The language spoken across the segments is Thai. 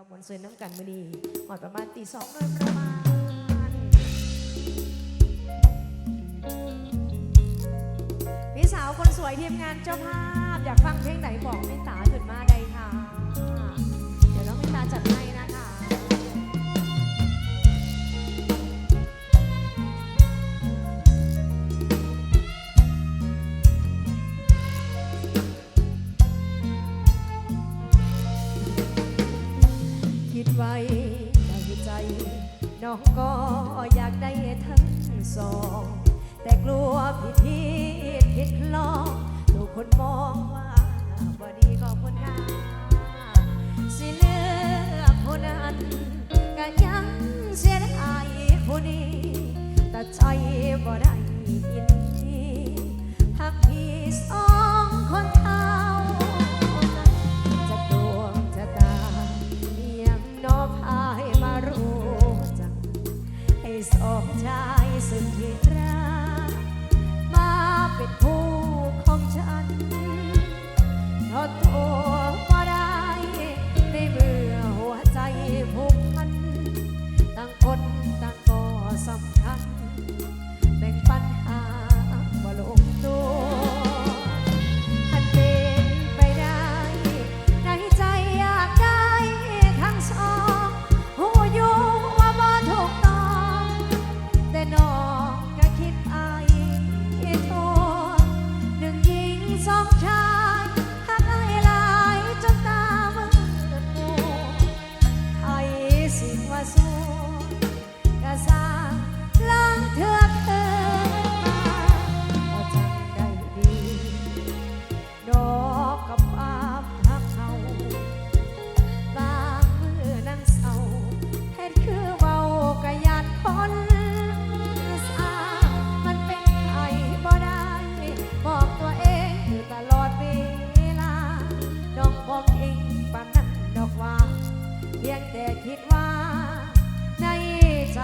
กับมวลซืนน้ำกันมือดีหอดประมาณตีสองโดยประมาณพี่สาวคนสวยทีมงานเจ้าภาพ อยากฟังเพลงไหนบอกพี่สาวจุดมาได้ ไว้ในใจ น้องก็อยากได้ทั้งสอง แต่กลัวผิดที่ผิดลองถูกคนมองว่าบอดีก็คนงาสิเลือกคนนั้นก็ยังเสียดายคนนี้แต่ใจบ่ได้ยิน แต่คิดว่าในใจ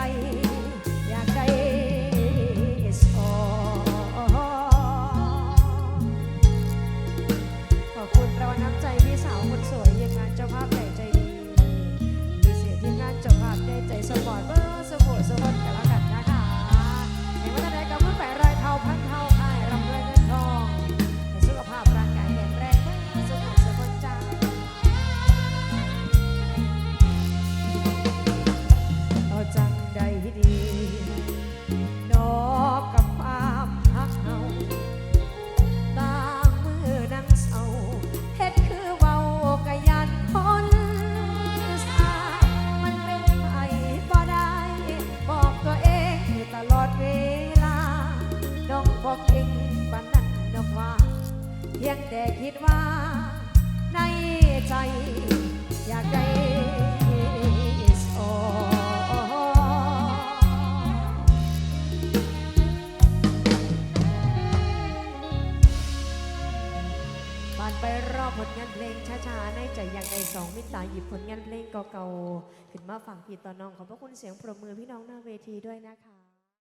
ดี ผลงานเพลงช้าๆในใจอย่างใดสองมิตาหยิบผลงานเพลงเก่าๆขึ้นมาฝั่งพี่ต่อน้องขอบพระคุณเสียงปรบมือพี่น้องหน้าเวทีด้วยนะคะ